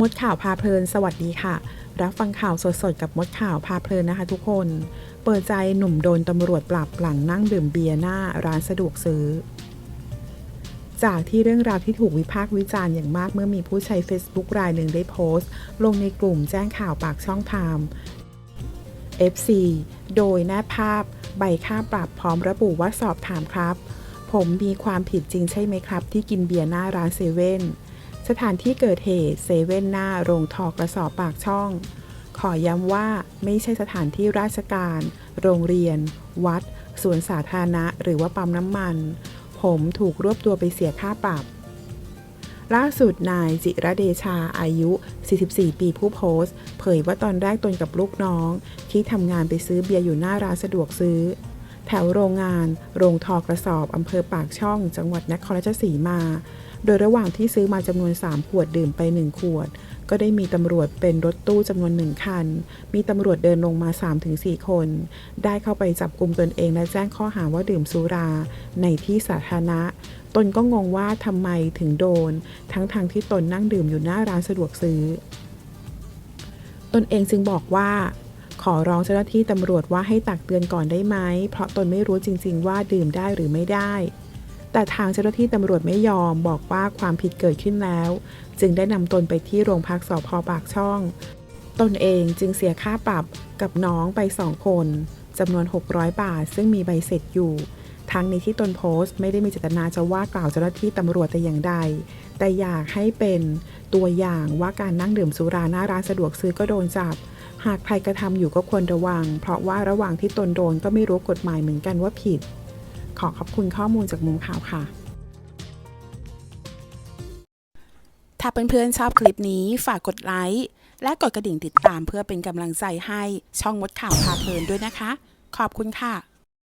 มดข่าวพาเพลิน สวัสดีค่ะ รับฟังข่าวสดๆ กับมดข่าวพาเพลินนะคะทุกคน เปิดใจหนุ่มโดนตำรวจปรับหลังนั่งดื่มเบียร์หน้าร้านสะดวกซื้อ จากที่เรื่องราวที่ถูกวิพากษ์วิจารณ์อย่างมากเมื่อมีผู้ใช้ Facebook รายหนึ่งได้โพสต์ ลงในกลุ่มแจ้งข่าวปากช่องไทม์ FC โดยแนบภาพใบค่าปรับพร้อมระบุว่าสอบถามครับ ผมมีความผิดจริงใช่ไหมครับ ที่กินเบียร์หน้าร้านเซเว่น สถานที่เกิดเหตุเซเว่นหน้าโรงทอกระสอบปากช่อง ขอย้ำว่าไม่ใช่สถานที่ราชการ โรงเรียน วัด สวนสาธารณะ หรือว่าปั๊มน้ำมัน ผมถูกรวบตัวไปเสียค่าปรับ ล่าสุดนายจิระเดชาอายุ 44 ปีผู้โพสต์ เผยว่าตอนแรกตนกับลูกน้อง ที่ทำงานไปซื้อเบียร์อยู่หน้าร้านสะดวกซื้อ แถวโรงงาน โรงทอกระสอบอำเภอปากช่อง จังหวัดนครราชสีมา โดยระหว่างที่ซื้อมาจำนวน 3 ขวดดื่มไป 1 ขวด ก็ได้มีตำรวจเป็นรถตู้จำนวนหนึ่งคัน มีตำรวจเดินลงมา 3-4 คน ได้เข้าไปจับกลุ่มตนเองและแจ้งข้อหาว่าดื่มสุรา ในที่สาธารณะตนก็งงว่าทำไมถึงโดน ทั้งทางที่ตนนั่งดื่มอยู่หน้าร้านสะดวกซื้อ ตนเองจึงบอกว่า ขอร้องเจ้าหน้าที่ตำรวจว่าให้ตักเตือนก่อนได้ไหม เพราะตนไม่รู้จริง ๆ ว่าดื่มได้หรือไม่ได้ แต่ทางเจ้าหน้าที่ตำรวจไม่ยอมบอกว่าความผิดเกิดขึ้นแล้ว จึงได้นำตนไปที่โรงพักสพปากช่อง ตนเองจึงเสียค่าปรับกับน้องไปสองคนจำนวน 600 บาท ซึ่งมีใบเสร็จอยู่ ทั้งในที่ตนโพสต์ไม่ได้มีเจตนาจะว่ากล่าวเจ้าหน้าที่ตำรวจแต่อย่างใด แต่อยากให้เป็น ตัวอย่างว่าการนั่งดื่มสุราหน้าร้านสะดวกซื้อก็โดนจับ หากใครกระทำอยู่ก็ควรระวัง เพราะว่าระหว่างที่ตนโดนก็ไม่รู้กฎหมายเหมือนกันว่าผิด ขอขอบคุณข้อมูลจากมุมข่าวค่ะ ถ้าเพื่อนๆชอบคลิปนี้ฝากกดไลค์และกดกระดิ่งติดตามเพื่อเป็นกำลังใจให้ช่องมดข่าวพาเพลินด้วยนะคะ ขอบคุณค่ะ